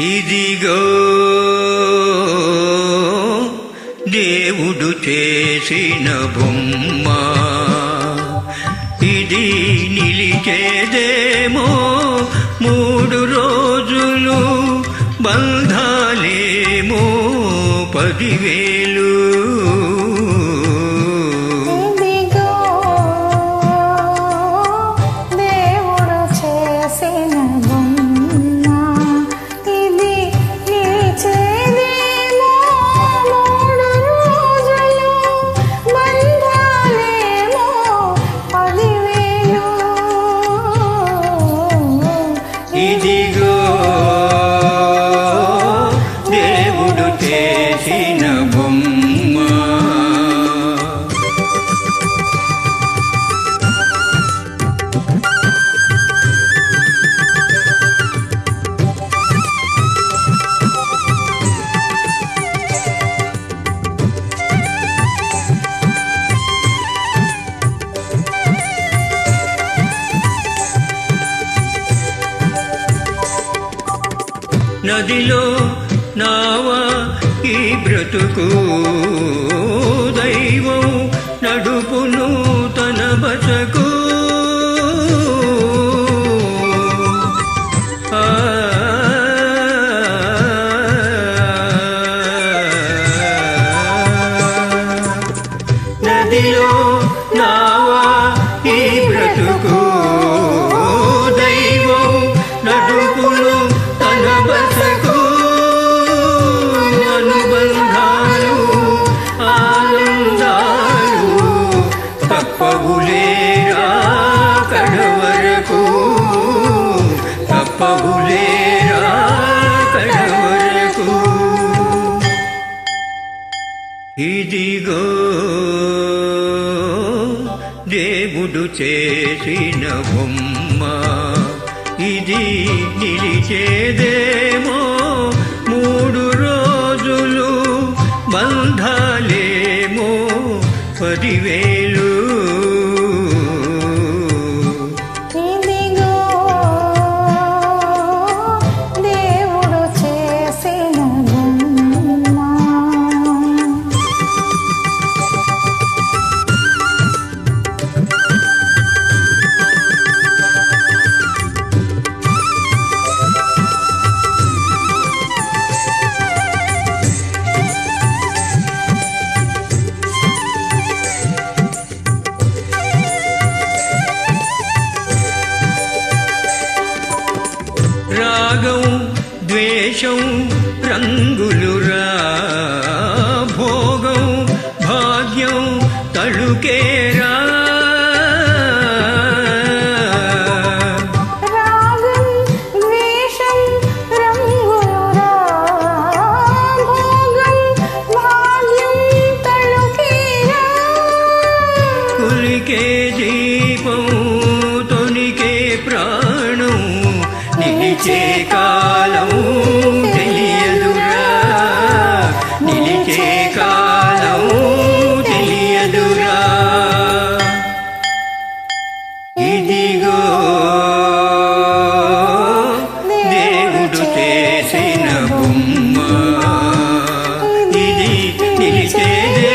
ఇదిగో దేవుడు చేసిన బొమ్మ. ఇది నిలిచేదేమో మూడు రోజులు బంధాలేమో పదివేలు. నదిలో నావా ఈ బ్రతుకు. దైవం నడుపును తన బతకు ఆ. నదిలో తప్పవులేరా కడవరకు ఇదిగో దేవుడు చేసిన బొమ్మ. ఇది నిలిచేదేమో మూడు రోజులు బంధాలేమో పదివే వేషం రంగులు నిలిచే కాలం తెలియదురా నిలిచే కాలం తెలియదురా ఇదిగో దేవుడు చేసిన బొమ్మ. ఇది నిలిచేదేమో